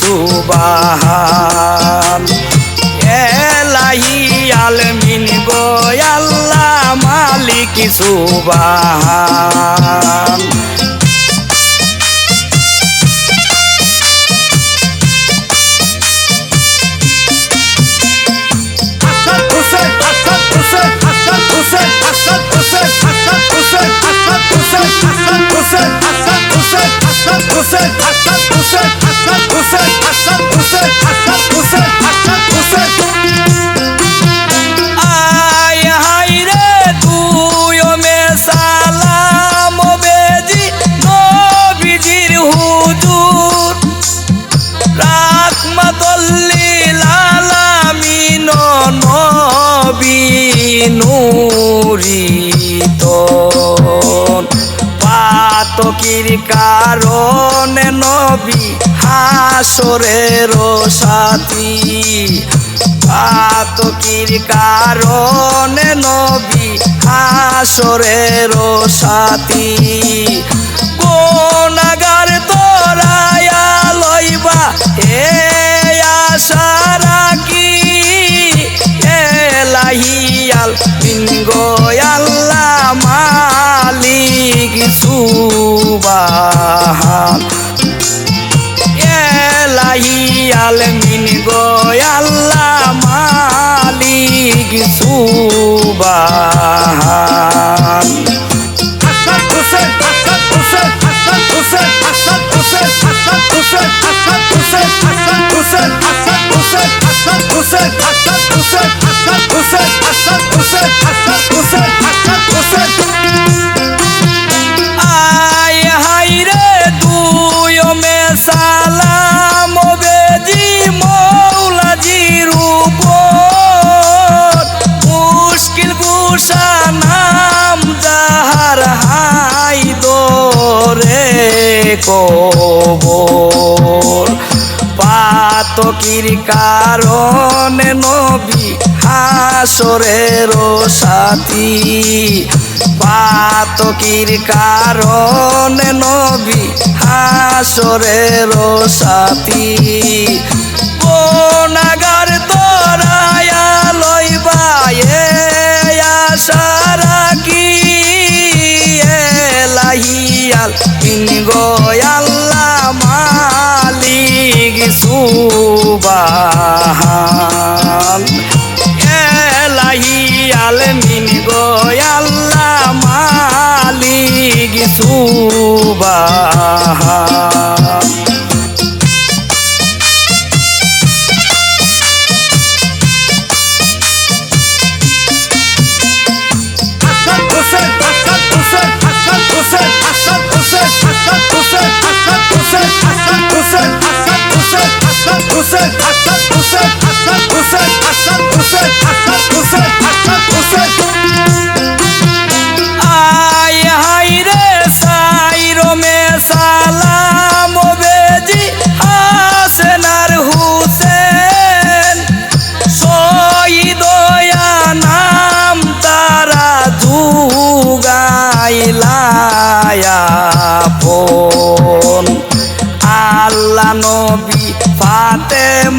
সুবাহান এলাহি আলমিন গো আল্লাহ মালিক সুবাহান নবী নুরিত পাতকির কারণে নবী হাসরের সাথী পাতকির কারণে নবী হাসরের সাথী কোনাগার তোরায়া লইবা, হে আশা আল্লাহ মালিক সুবাহান। এলাহি আলমিন আল্লাহ মালিক সুবাহান। হাসান, হুসেন হাসান হুসেন হাসান হুসেন হাসান হুসেন হাসান হুসেন হাসান হুসেন হাসান হুসেন হাসান হুসেন হাসান, হুসেন তকির কারণে নবী হাসরের সাথী। পাতকির কারণে নবী হাসরের সাথী। নাগার তোরায়া লইবায়ে আশারা কি এলাহিয়াল ইন গয়াল্লা মা মালিক সুবাহান এলাহি আলমিন গোয়াল্লা মালিক সুবাহান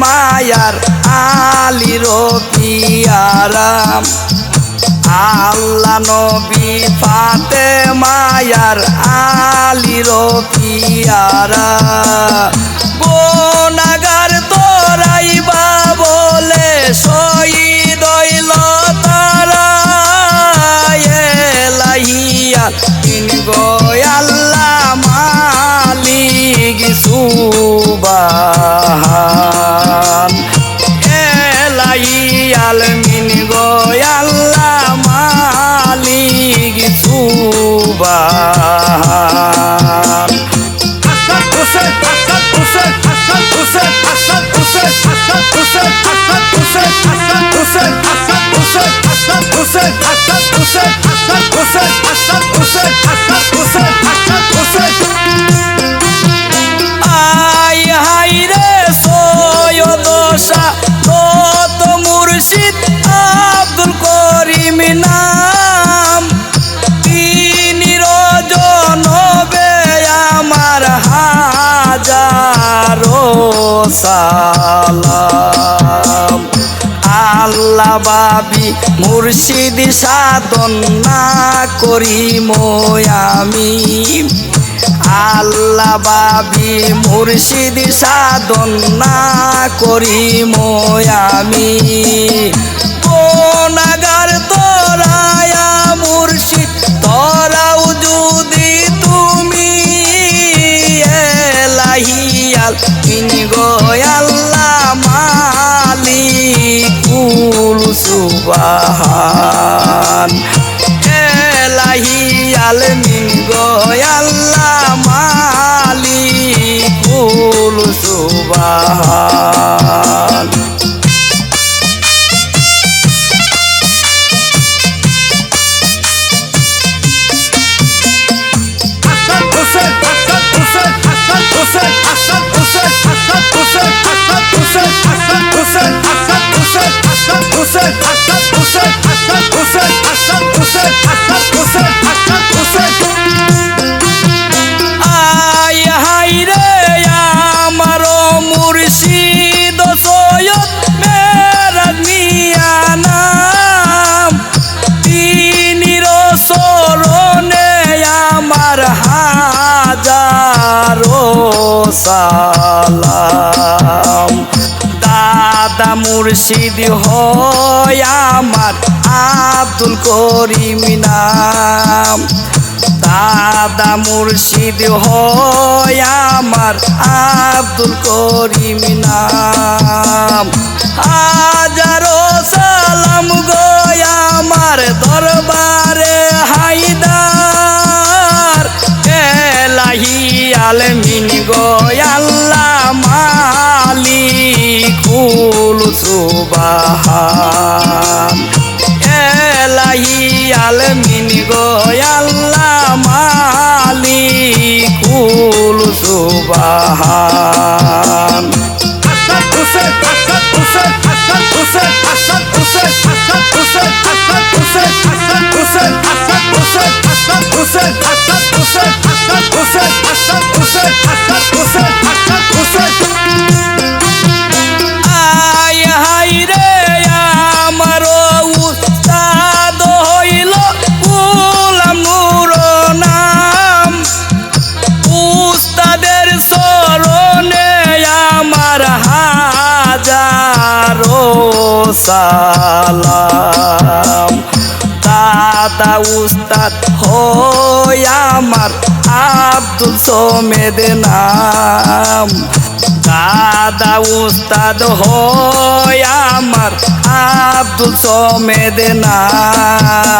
মায়ার আলির পিয়ারাম। আল্লাহ নবী ফাতে মায়ার আলির পিয়ারা। গোনাগার তোরাইবা বলে শহীদ তারা। তিন গো বাবি মুর্শিদ সাধন না করি আমি। আল্লাহ বাবি মুর্শিদ সাধন না করি আমি। নাগার তোরায়া মুর্শিদ বাহান এলাহি আলমিন গয়াল্লা মালিকুল সুবাহান। মুর্শিদ হয় আমার আব্দুল করিম নাম। দাদা মুর্শিদ হয় আমার আব্দুল করিম নাম। হাজারো সালাম গো আমার দরবারে হাইদার এলাহি আলমিন গো সুবাহান এলাহি আলমিন গো আল্লাহ মালিকুল সুবাহান সালাম। দাদা উস্তাদ হয় আমার আব্দুল সোমেদ নাম। দাদা উস্তাদ হয় আমার আব্দুল সোমেদ নাম।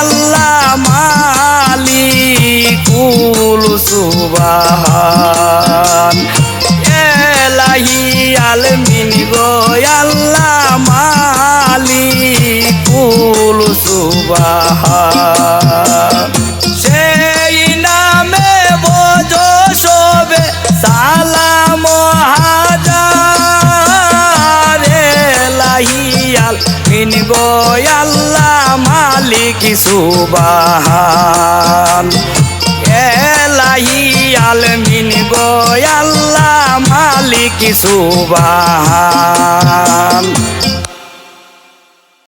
আল্লাহ মালিকুল সুবাহান। এলাহি আলমিন আল্লাহ মালিকুল সুবাহান। মালিক সুবাহান এলাহি আলমিন গো আল্লাহ মালিক সুবাহান